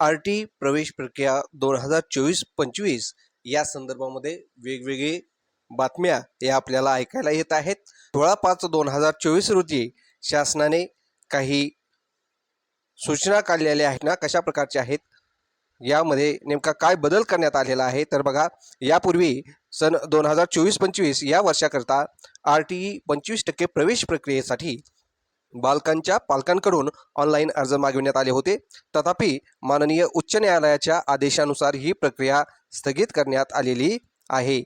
R T प्रवेश प्रक्रिया दोन हजार चोवीस पंचवीस या संदर्भामध्ये वेगवेगळी बातम्या या आपल्याला ऐकायला येत आहेत. सोळा पाच दोन हजार चोवीस रोजी शासनाने काही सूचना काढलेल्या आहेत ना कशा प्रकारच्या आहेत यामध्ये नेमका काय बदल करण्यात आलेला आहे? तर बघा यापूर्वी सन दोन हजार चोवीस पंचवीस या वर्षाकरता आर टी ई पंचवीस टक्के प्रवेश प्रक्रियेसाठी बालकांच्या पालकांकडून ऑनलाईन अर्ज मागविण्यात आले होते. तथापि माननीय उच्च न्यायालयाच्या आदेशानुसार ही प्रक्रिया स्थगित करण्यात आलेली आहे.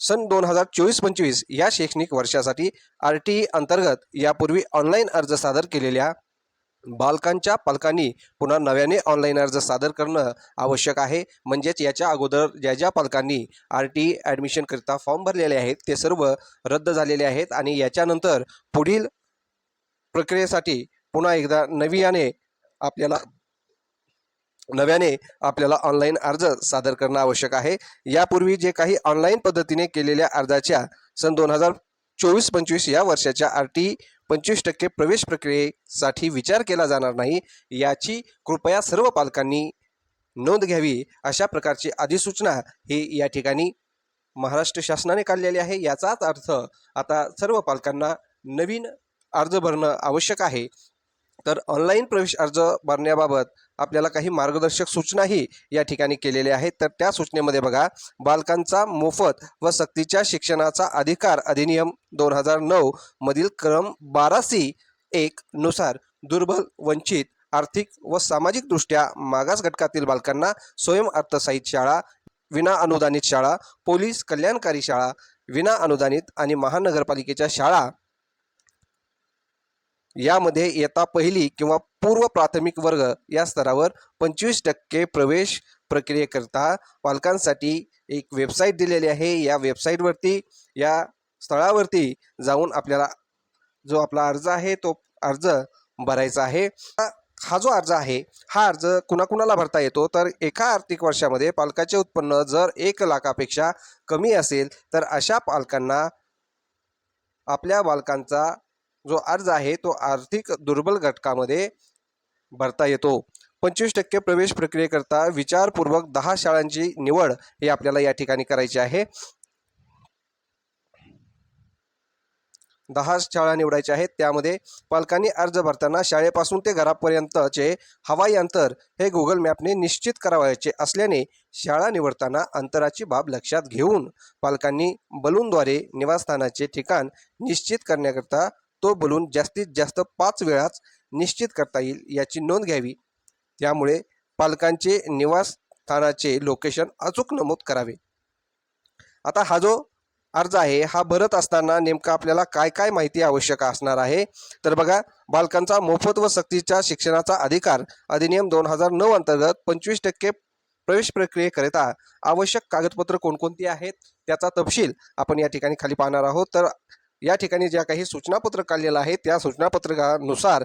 सन दोन हजार चोवीस पंचवीस या शैक्षणिक वर्षासाठी आर टी ई अंतर्गत यापूर्वी ऑनलाईन अर्ज सादर केलेल्या बालकांच्या पालकांनी पुन्हा नव्याने ऑनलाईन अर्ज सादर करणं आवश्यक आहे. म्हणजेच याच्या अगोदर ज्या ज्या पालकांनी आर टी ॲडमिशनकरिता फॉर्म भरलेले आहेत ते सर्व रद्द झालेले आहेत आणि याच्यानंतर पुढील प्रक्रियेसाठी पुन्हा एकदा नव्याने आपल्याला नव्याने आपल्याला ऑनलाईन अर्ज सादर करणं आवश्यक आहे. यापूर्वी जे काही ऑनलाईन पद्धतीने केलेल्या अर्जाच्या सन दोन हजार चोवीस पंचवीस या वर्षाच्या आर टी पंचवीस टक्के प्रवेश प्रक्रियेसाठी विचार केला जाणार नाही याची कृपया सर्व पालकांनी नोंद घ्यावी अशा प्रकारची अधिसूचना ही या ठिकाणी महाराष्ट्र शासनाने काढलेली आहे. याचाच अर्थ आता सर्व पालकांना नवीन अर्ज भरणं आवश्यक आहे. तर ऑनलाईन प्रवेश अर्ज भरण्याबाबत आपल्याला काही मार्गदर्शक सूचनाही या ठिकाणी केलेल्या आहेत. तर त्या सूचनेमध्ये बघा बालकांचा मोफत व सक्तीच्या शिक्षणाचा अधिकार अधिनियम दोन हजार नऊ मधील क्रम बारा सी एक नुसार दुर्बल वंचित आर्थिक व सामाजिकदृष्ट्या मागास घटकातील बालकांना स्वयं अर्थसहाय्यित शाळा विना अनुदानित शाळा पोलीस कल्याणकारी शाळा विना अनुदानित आणि महानगरपालिकेच्या शाळा यामध्ये येता पहिली किंवा पूर्व प्राथमिक वर्ग या स्तरावर पंचवीस टक्के प्रवेश प्रक्रियेकरता पालकांसाठी एक वेबसाईट दिलेली आहे. या वेबसाईटवरती या स्थळावरती जाऊन आपल्याला जो आपला अर्ज आहे तो अर्ज भरायचा आहे. हा- हा जो अर्ज आहे हा अर्ज कुणाकुणाला भरता येतो? तर एका आर्थिक वर्षामध्ये पालकाचे उत्पन्न जर एक लाखापेक्षा कमी असेल तर अशा पालकांना आपल्या बालकांचा जो अर्ज आहे तो आर्थिक दुर्बल घटकामध्ये भरता येतो. पंचवीस टक्के प्रवेश प्रक्रियेकरता विचारपूर्वक दहा शाळांची निवड ही आपल्याला या ठिकाणी करायची आहे. दहा शाळा निवडायच्या आहेत. त्यामध्ये पालकांनी अर्ज भरताना शाळेपासून ते घरापर्यंतचे हवाई अंतर हे गुगल मॅपने निश्चित करावायचे असल्याने शाळा निवडताना अंतराची बाब लक्षात घेऊन पालकांनी बलूनद्वारे निवासस्थानाचे ठिकाण निश्चित करण्याकरता तो बलून जास्तीत जास्त पाच वेळाच निश्चित करता येईल याची नोंद घ्यावी. त्यामुळे पालकांचे निवासस्थानाचे लोकेशन अचूक नमूद करावे. आता हा जो अर्ज आहे हा भरत असताना नेमका आपल्याला काय काय माहिती आवश्यक असणार आहे? तर बघा बालकांचा मोफत व सक्तीच्या शिक्षणाचा अधिकार अधिनियम दोन हजार नऊ अंतर्गत पंचवीस टक्के प्रवेश प्रक्रियेकरिता आवश्यक कागदपत्र कोणकोणती आहेत? त्याचा तपशील आपण या ठिकाणी खाली पाहणार आहोत. तर या ठिकाणी ज्या काही सूचनापत्रक काढलेलं आहे त्या सूचनापत्रकानुसार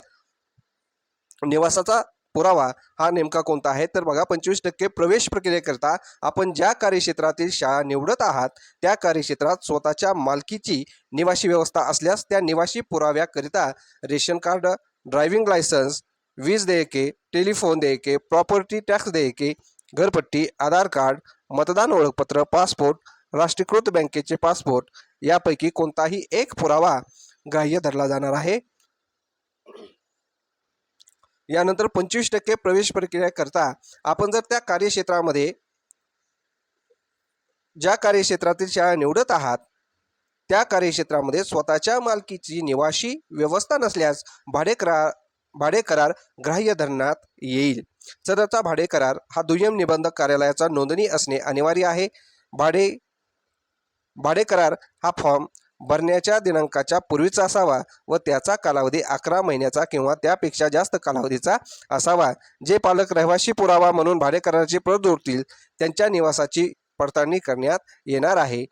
निवासाचा पुरावा हा नेमका कोणता आहे? तर बघा पंचवीस टक्के प्रवेश प्रक्रियेकरता आपण ज्या कार्यक्षेत्रातील शाळा निवडत आहात त्या कार्यक्षेत्रात स्वतःच्या मालकीची निवासी व्यवस्था असल्यास त्या निवासी पुराव्याकरिता रेशन कार्ड ड्रायव्हिंग लायसन्स वीज देयके टेलिफोन देयके प्रॉपर्टी टॅक्स देयके घरपट्टी आधार कार्ड मतदान ओळखपत्र पासपोर्ट राष्ट्रीयकृत बँकेचे पासपोर्ट यापैकी कोणताही एक पुरावा ग्राह्य धरला जाणार आहे. यानंतर पंचवीस टक्के प्रवेश प्रक्रिया करता आपण जर त्या कार्यक्षेत्रामध्ये ज्या कार्यक्षेत्रातील शाळा निवडत आहात त्या कार्यक्षेत्रामध्ये स्वतःच्या मालकीची निवासी व्यवस्था नसल्यास भाडे करार भाडे करार ग्राह्य धरण्यात येईल. सदरचा भाडे करार हा दुय्यम निबंधक कार्यालयाचा नोंदणी असणे अनिवार्य आहे. भाडे भाडेकरार हा फॉर्म भरण्याच्या दिनांकाच्या पूर्वीचा असावा व त्याचा कालावधी अकरा महिन्याचा किंवा त्यापेक्षा जास्त कालावधीचा असावा. जे पालक रहिवाशी पुरावा म्हणून भाडेकराराची प्रत जोडतील त्यांच्या निवासाची पडताळणी करण्यात येणार आहे.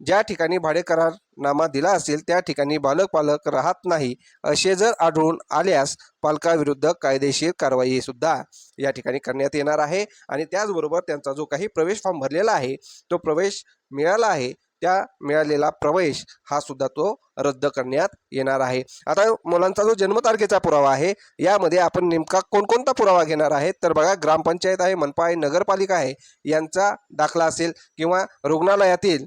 ज्या ठिकाणी भाडेकरारनामा दिला असेल त्या ठिकाणी बालक पालक राहत नाही असे जर आढळून आल्यास पालकाविरुद्ध कायदेशीर कारवाई सुद्धा या ठिकाणी करण्यात येणार आहे. आणि त्याचबरोबर त्यांचा जो काही प्रवेश फॉर्म भरलेला आहे तो प्रवेश मिळाला आहे. त्या मिळालेला प्रवेश हा सुद्धा तो रद्द करण्यात येणार आहे. आता मुलांचा जो जन्मतारखेचा पुरावा आहे यामध्ये आपण नेमका कोणकोणता पुरावा घेणार आहे तर बघा ग्रामपंचायत आहे मनपा आहे नगरपालिका आहे यांचा दाखला असेल किंवा रुग्णालयातील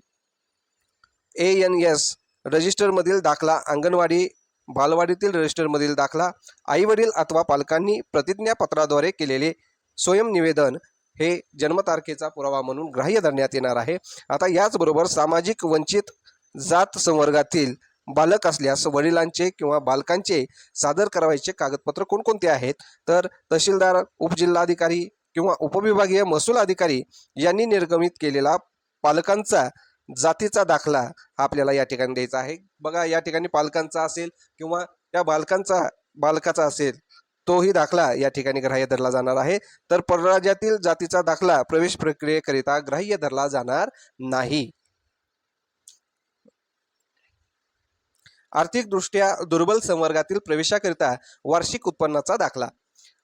ए एन एस रजिस्टरमधील दाखला अंगणवाडी बालवाडीतील रजिस्टरमधील दाखला आईवडील अथवा पालकांनी प्रतिज्ञापत्राद्वारे केलेले स्वयंनिवेदन हे जन्मतारखेचा पुरावा म्हणून ग्राह्य धरण्यात येणार आहे. आता याचबरोबर सामाजिक वंचित जात संवर्गातील बालक असल्यास वडिलांचे किंवा बालकांचे सादर करावायचे कागदपत्र कोणकोणते आहेत? तर तहसीलदार उपजिल्हाधिकारी किंवा उपविभागीय महसूल अधिकारी यांनी निर्गमित केलेला पालकांचा जातीचा दाखला आपल्याला या ठिकाणी द्यायचा आहे. बघा या ठिकाणी पालकांचा असेल किंवा त्या बालकांचा बालकाचा असेल तोही दाखला या ठिकाणी ग्राह्य धरला जाणार आहे. तर परराज्यातील जातीचा दाखला प्रवेश प्रक्रियेकरिता ग्राह्य धरला जाणार नाही. आर्थिकदृष्ट्या दुर्बल संवर्गातील प्रवेशाकरिता वार्षिक उत्पन्नाचा दाखला.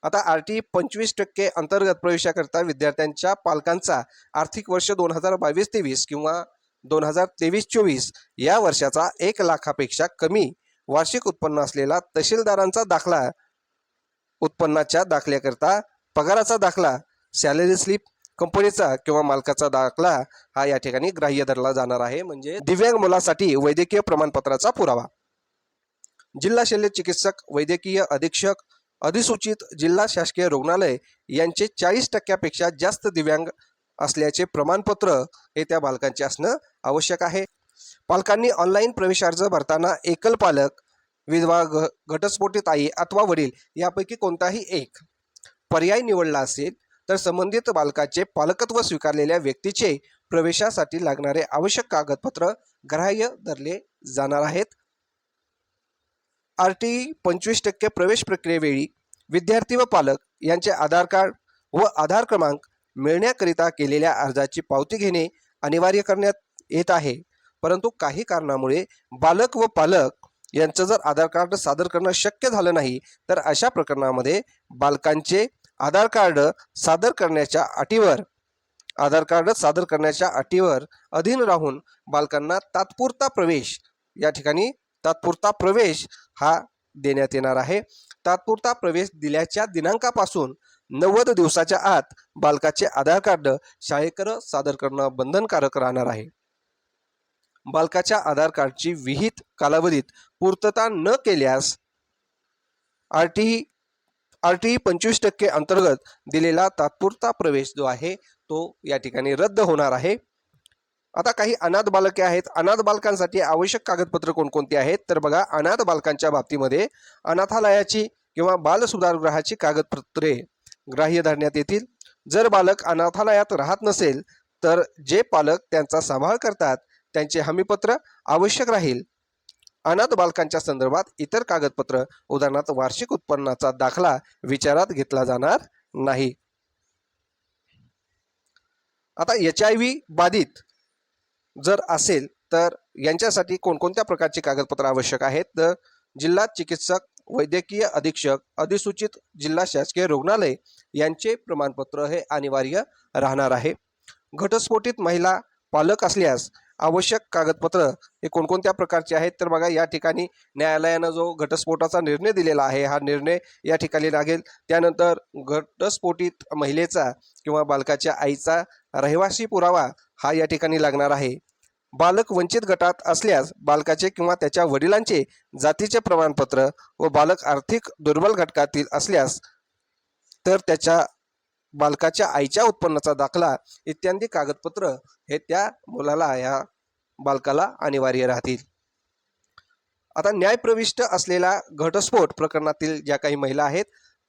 आता आर टी पंचवीस टक्के अंतर्गत प्रवेशाकरिता विद्यार्थ्यांच्या पालकांचा आर्थिक वर्ष दोन हजार बावीस तेवीस किंवा दोन हजार तेवीस चोवीस या वर्षाचा एक लाखापेक्षा कमी वार्षिक उत्पन्न असलेला तहसीलदारांचा दाखला उत्पन्नाच्या दाखल्याकरता पगाराचा दाखला सॅलरी स्लिप कंपनीचा किंवा मालकाचा दाखला हा या ठिकाणी ग्राह्य धरला जाणार आहे. म्हणजे दिव्यांग मुलासाठी वैद्यकीय प्रमाणपत्राचा पुरावा. जिल्हा शल्य चिकित्सक वैद्यकीय अधीक्षक अधिसूचित जिल्हा शासकीय रुग्णालय यांचे चाळीस टक्क्यापेक्षा जास्त दिव्यांग असल्याचे प्रमाणपत्र हे त्या बालकांचे असणं आवश्यक आहे. पालकांनी ऑनलाईन प्रवेश अर्ज भरताना एकल पालक विधवा घ घटस्फोटित आई अथवा वडील यापैकी कोणताही एक पर्याय निवडला असेल तर संबंधित बालकाचे पालकत्व स्वीकारलेल्या व्यक्तीचे प्रवेशासाठी लागणारे आवश्यक कागदपत्र ग्राह्य धरले जाणार आहेत. आर टी पंचवीस टक्के प्रवेश प्रक्रियेवेळी विद्यार्थी व पालक यांचे आधार कार्ड व आधार क्रमांक मिळण्याकरिता केलेल्या अर्जाची पावती घेणे अनिवार्य करण्यात येत आहे. परंतु काही कारणामुळे बालक व पालक यांचं जर आधार कार्ड सादर करणं शक्य झालं नाही तर अशा प्रकरणामध्ये बालकांचे आधार कार्ड सादर करण्याच्या अटीवर आधार कार्ड सादर करण्याच्या अटीवर अधीन राहून बालकांना तात्पुरता प्रवेश या ठिकाणी तात्पुरता प्रवेश हा देण्यात येणार आहे. तात्पुरता प्रवेश दिल्याच्या दिनांकापासून नव्वद दिवसाच्या आत बालकाचे आधार कार्ड शाळेकडं सादर करणं बंधनकारक राहणार आहे. बालकाच्या आधार कार्डची विहित कालावधीत पूर्तता न केल्यास आर टी आर टी पंचवीस टक्के अंतर्गत दिलेला तात्पुरता प्रवेश जो आहे तो या ठिकाणी रद्द होणार आहे. आता काही अनाथ बालके आहेत. अनाथ बालकांसाठी आवश्यक कागदपत्र कोणकोणती आहेत? तर बघा अनाथ बालकांच्या बाबतीमध्ये अनाथालयाची किंवा बालसुधारगृहाची कागदपत्रे ग्राह्य धरण्यात येतील. जर बालक अनाथालयात राहत नसेल तर जे पालक त्यांचा सांभाळ करतात त्यांचे हमीपत्र आवश्यक राहील. अनाथ बालकांच्या संदर्भात इतर कागदपत्र उदाहरणार्थ वार्षिक उत्पन्नाचा दाखला विचारात घेतला जाणार नाही. आता एच आय व्ही बाधित जर असेल तर यांच्यासाठी कोणकोणत्या प्रकारची कागदपत्र आवश्यक आहेत? तर जिल्हा चिकित्सक वैद्यकीय अधीक्षक अधिसूचित जिल्हा शासकीय रुग्णालय यांचे प्रमाणपत्र हे अनिवार्य राहणार आहे. घटस्फोटित महिला पालक असल्यास आवश्यक कागदपत्र हे कोणकोणत्या प्रकारचे आहेत? तर बघा या ठिकाणी न्यायालयानं जो घटस्फोटाचा निर्णय दिलेला आहे हा निर्णय या ठिकाणी लागेल. त्यानंतर घटस्फोटित महिलेचा किंवा बालकाच्या आईचा रहिवासी पुरावा हा या ठिकाणी लागणार आहे. बालक वंचित गटात असल्यास बालकाचे किंवा त्याच्या वडिलांचे जातीचे प्रमाणपत्र व बालक आर्थिक दुर्बल घटकातील असल्यास तर त्याच्या बालकाच्या आईच्या उत्पन्नाचा दाखला इत्यादी कागदपत्र हे त्या मुलाला या बालकाला अनिवार्य राहतील. आता न्यायप्रविष्ट असलेला घटस्फोट प्रकरणातील ज्या काही महिला आहेत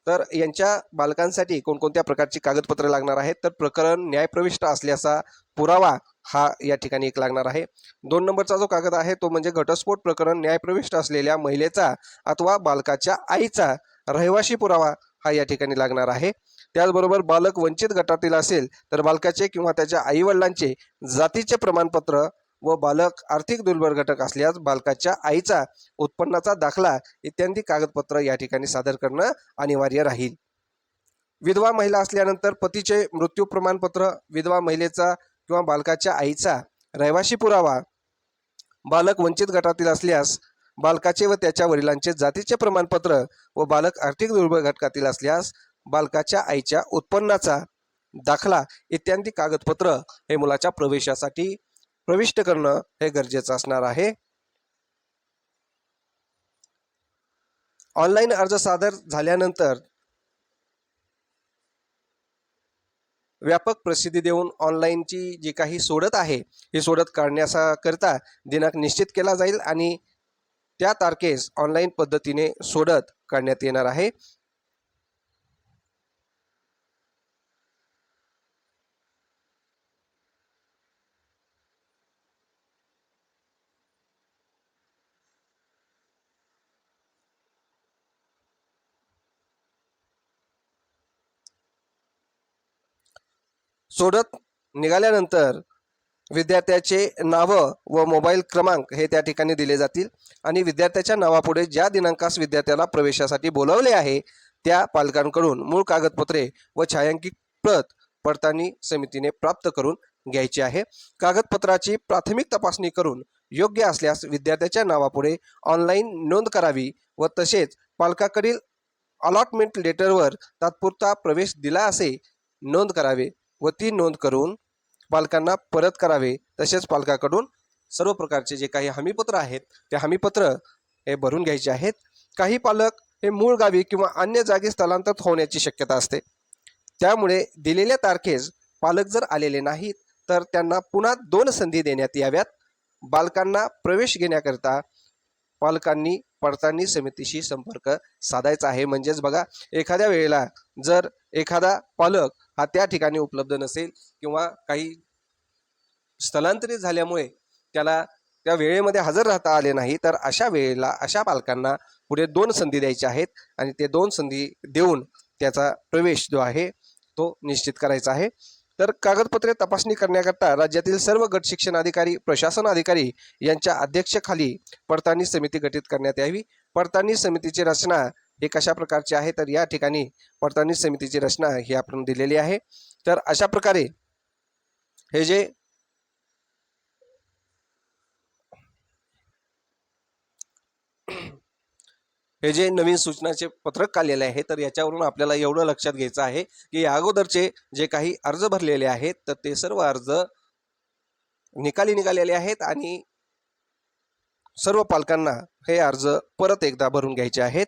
तर यांच्या बालकांसाठी कोणकोणत्या प्रकारची कागदपत्रे लागणार आहेत? तर प्रकरण न्यायप्रविष्ट असल्याचा पुरावा हा या ठिकाणी एक लागणार आहे. दोन नंबरचा जो कागद आहे तो म्हणजे घटस्फोट प्रकरण न्यायप्रविष्ट असलेल्या महिलेचा अथवा बालकाच्या आईचा रहिवासी पुरावा हा या ठिकाणी लागणार आहे. त्याचबरोबर बालक वंचित गटातील असेल तर बालकाचे किंवा त्याच्या आईवडिलांचे जातीचे प्रमाणपत्र व बालक आर्थिक दुर्बल घटक असल्यास बालकाच्या आईचा उत्पन्नाचा दाखला इत्यादी कागदपत्र या ठिकाणी सादर करणं अनिवार्य राहील. विधवा महिला असल्यानंतर पतीचे मृत्यू प्रमाणपत्र विधवा महिलेचा किंवा बालकाच्या आईचा रहिवाशी पुरावा बालक वंचित गटातील असल्यास बालकाचे व त्याच्या वडिलांचे जातीचे प्रमाणपत्र व बालक आर्थिक दुर्बल घटकातील असल्यास बालकाच्या आईच्या उत्पन्नाचा दाखला इत्यादी कागदपत्र हे मुलाच्या प्रवेशासाठी प्रविष्ट करणं हे गरजेचं असणार आहे. ऑनलाईन अर्ज सादर झाल्यानंतर व्यापक प्रसिद्धी देऊन ऑनलाईनची जी काही सोडत आहे ही सोडत करता दिनांक निश्चित केला जाईल आणि त्या तारखेस ऑनलाईन पद्धतीने सोडत काढण्यात येणार आहे. सोडत निघाल्यानंतर विद्यार्थ्याचे नावं व मोबाईल क्रमांक हे त्या ठिकाणी दिले जातील. आणि विद्यार्थ्याच्या नावापुढे ज्या दिनांकास विद्यार्थ्याला प्रवेशासाठी बोलावले आहे त्या पालकांकडून मूळ कागदपत्रे व छायांकित प्रत पडताळणी समितीने प्राप्त करून घ्यायची आहे. कागदपत्राची प्राथमिक तपासणी करून योग्य असल्यास विद्यार्थ्याच्या नावापुढे ऑनलाईन नोंद करावी व तसेच पालकाकडील अलॉटमेंट लेटरवर तात्पुरता प्रवेश दिला असे नोंद करावे. व ती नोंद करून पालकांना परत करावे तसेच पालकाकडून सर्व प्रकारचे जे काही हमीपत्र आहेत ते हमीपत्र हे भरून घ्यायचे आहेत. काही पालक हे मूळ गावी किंवा अन्य जागी स्थलांतरित होण्याची शक्यता असते. त्यामुळे दिलेल्या तारखेस पालक जर आलेले नाहीत तर त्यांना पुन्हा दोन संधी देण्यात याव्यात. बालकांना प्रवेश घेण्याकरिता पालकांनी पडताळणी समितीशी संपर्क साधायचा आहे. म्हणजेच बघा एखाद्या वेळेला जर एखादा पालक हा त्या ठिकाणी उपलब्ध नसेल किंवा काही स्थलांतरित झाल्यामुळे त्याला त्या वेळेमध्ये हजर राहता आले नाही तर अशा वेळेला अशा पालकांना पुढे दोन संधी द्यायच्या आहेत आणि ते दोन संधी देऊन त्याचा प्रवेश जो आहे तो निश्चित करायचा आहे. तर कागदपत्रे तपासणी करण्याकरता राज्यातील सर्व गट शिक्षण अधिकारी प्रशासन अधिकारी यांच्या अध्यक्षखाली पडताळणी समिती गठीत करण्यात यावी. पडताळणी समितीची रचना हे कशा प्रकारची आहे? तर या ठिकाणी पडताळणी समितीची रचना ही आपण दिलेली आहे. तर अशा प्रकारे हे जे हे जे नवीन सूचनाचे पत्रक काढलेले आहे तर याच्यावरून आपल्याला एवढं लक्षात घ्यायचं आहे की या अगोदरचे जे काही अर्ज भरलेले आहेत तर ते सर्व अर्ज निकाली निघालेले आहेत आणि सर्व पालकांना हे अर्ज परत एकदा भरून घ्यायचे आहेत.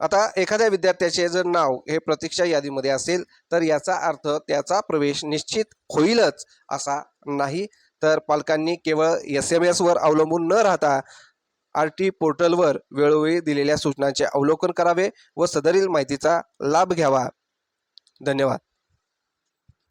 आता एखाद्या विद्यार्थ्याचे जर नाव हे प्रतीक्षा यादीमध्ये असेल तर याचा अर्थ त्याचा प्रवेश निश्चित होईलच असा नाही. तर पालकांनी केवळ एस एम एसवर अवलंबून न राहता आर टी पोर्टलवर वेळोवेळी दिलेल्या सूचनांचे अवलोकन करावे व सदरील माहितीचा लाभ घ्यावा. धन्यवाद.